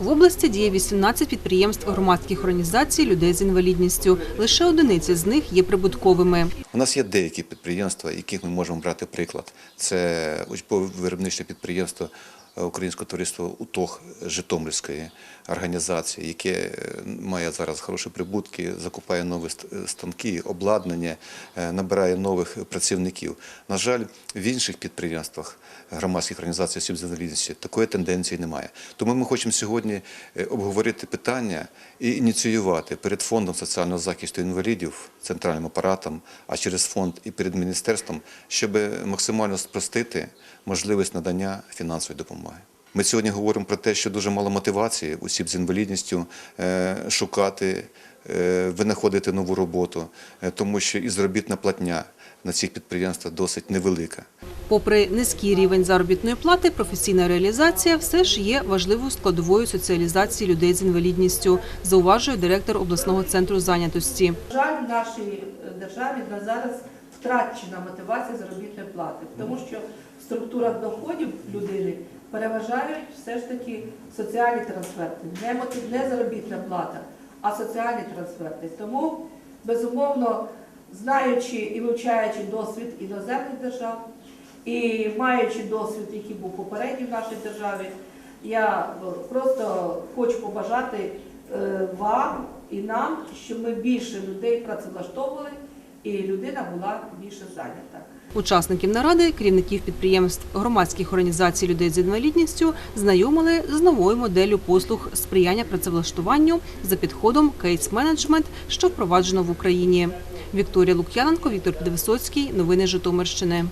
В області діє 18 підприємств громадських організацій людей з інвалідністю. Лише одиниці з них є прибутковими. У нас є деякі підприємства, яких ми можемо брати приклад. Це учбово-виробничне підприємство е, Українського товариства УТОГ Житомирської організації, яке е, має зараз хороші прибутки, закупає нові станки, обладнання, е, набирає нових працівників. На жаль, в інших підприємствах громадських організацій осіб з інвалідністю такої тенденції немає. Тому ми хочемо сьогодні е, обговорити питання і ініціювати перед фондом соціального захисту інвалідів, центральним апаратом, а через фонд і перед міністерством, щоб максимально спростити можливість надання фінансової допомоги. Ми сьогодні говоримо про те, що дуже мало мотивації осіб з інвалідністю е, шукати, е, винаходити нову роботу, е, тому що і заробітна платня на цих підприємствах досить невелика. Попри низький рівень заробітної плати, професійна реалізація все ж є важливою складовою соціалізації людей з інвалідністю, зауважує директор обласного центру зайнятості. Жаль, в нашій державі на зараз втрачена мотивація заробітної плати, тому що в структурах доходів людини переважають все ж таки соціальні трансферти, не, заробітна плата, а соціальні трансферти. Тому, безумовно, знаючи і вивчаючи досвід іноземних держав, і маючи досвід, який був попередній в нашій державі, я е, просто хочу побажати е, вам і нам, щоб ми більше людей працевлаштовували і людина була більше зайнята. Учасників наради, керівників підприємств громадських організацій людей з інвалідністю знайомили з новою моделлю послуг сприяння працевлаштуванню за підходом кейс-менеджмент, що впроваджено в Україні. Вікторія Лук'яненко, Віктор Підвисоцький. Новини Житомирщини.